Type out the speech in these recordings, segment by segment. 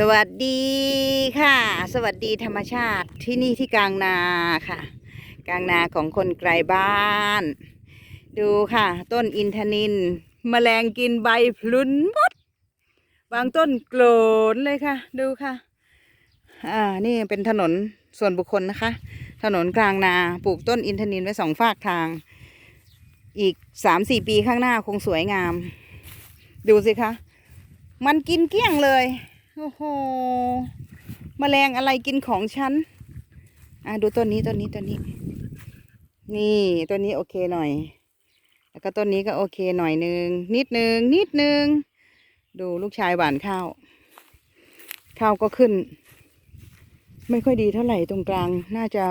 สวัสดีค่ะ สวัสดีธรรมชาติที่นี่ที่กลางนาค่ะ กลางนาของคนไกลบ้าน ดูค่ะ ต้นอินทนินมแมลงกินใบพลุนมด บางต้นโกรนเลยค่ะ ดูค่ะ อ่านี่เป็นถนนส่วนบุคคลนะคะ ถนนกลางนาปลูกต้นอินทนินไว้สองฝากทาง อีกสามสี่ปีข้างหน้าคงสวยงาม ดูสิคะ มันกินเกลี้ยงเลย โอ้โหมแมลงอะไรกินของฉัน อะดูต้นนี้ต้นนี้ต้นนี้ นี่ต้นนี้โอเคหน่อย แล้วก็ต้นนี้ก็โอเคหน่อยนึง นิดนึง นิดนึง ดูลูกชายหวานข้าว ข้าวก็ขึ้น ไม่ค่อยดีเท่าไหร่ตรงกลาง น่าจะ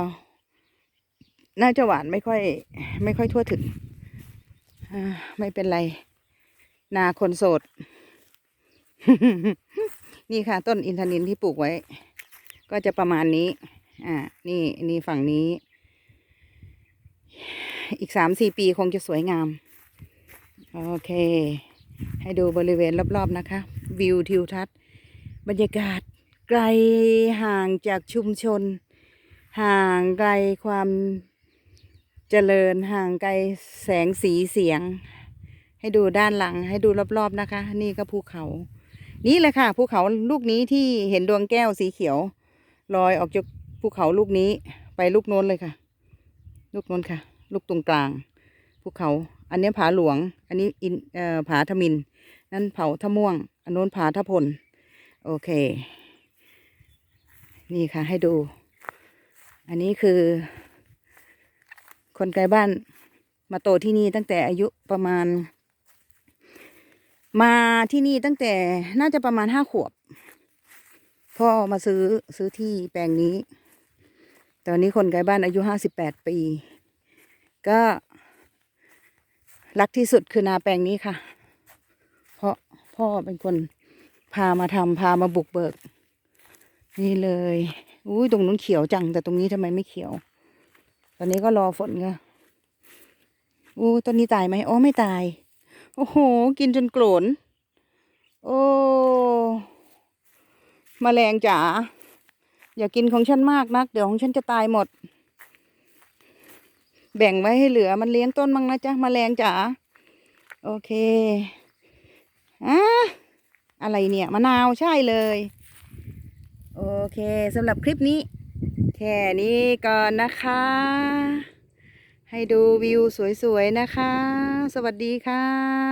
น่าจะหวานไม่ค่อย ไม่ค่อยทั่วถึงไม่เป็นไร นาคนโสด นี่ค่ะ ต้นอินทนินที่ปลูกไว้ ก็จะประมาณนี้ อ่า นี่นี่ฝั่งนี้ อีกสามสี่ปีคงจะสวยงาม โอเค ให้ดูบริเวณรอบๆนะคะ วิวทิวทัศน์ บรรยากาศไกลห่างจากชุมชน ห่างไกลความเจริญห่างไกลแสงสีเสียง ให้ดูด้านหลังให้ดูรอบๆนะคะ นี่ก็ภูเขา นี่เลยค่ะภูเขาลูกนี้ที่เห็นดวงแก้วสีเขียวลอยออกจากภูเขาลูกนี้ไปลูกโน้นเลยค่ะ ลูกโน้นค่ะ ลูกตรงกลางภูเขา อันนี้ผาหลวง อันนี้อินเอ่อผาทมิน นั่นเผาทะม่วง อันโน้นผาทะพล โอเค นี่ค่ะให้ดู อันนี้คือ คนไกลบ้านมาโตที่นี่ตั้งแต่อายุประมาณ มาที่นี่ตั้งแต่น่าจะประมาณห้าขวบ พ่อมาซื้อซื้อที่แปลงนี้ ตอนนี้คนไกลบ้านอายุห้าสิบแปดปี ก็รักที่สุดคือนาแปลงนี้ค่ะ เพราะพ่อเป็นคนพามาทำพามาบุกเบิก นี่เลยอุ้ยตรงนู้นเขียวจัง แต่ตรงนี้ทำไมไม่เขียว ตอนนี้ก็รอฝนค่ะอู้ต้นนี้ตายไหมอ๋อไม่ตาย โอ้โห กินจนโกรนโอ้มแมลงจ๋า อย่ากินของฉันมากนัก เดี๋ยวของฉันจะตายหมด แบ่งไว้ให้เหลือมันเลี้ยงต้นมั้งนะจ๊ะมแมลงจ๋า โอเคอะอะไรเนี่ยมะนาวใช่เลย โอเคสำหรับคลิปนี้ แค่นี้ก่อนนะคะ ให้ดูวิวสวยๆนะคะ สวัสดีค่ะ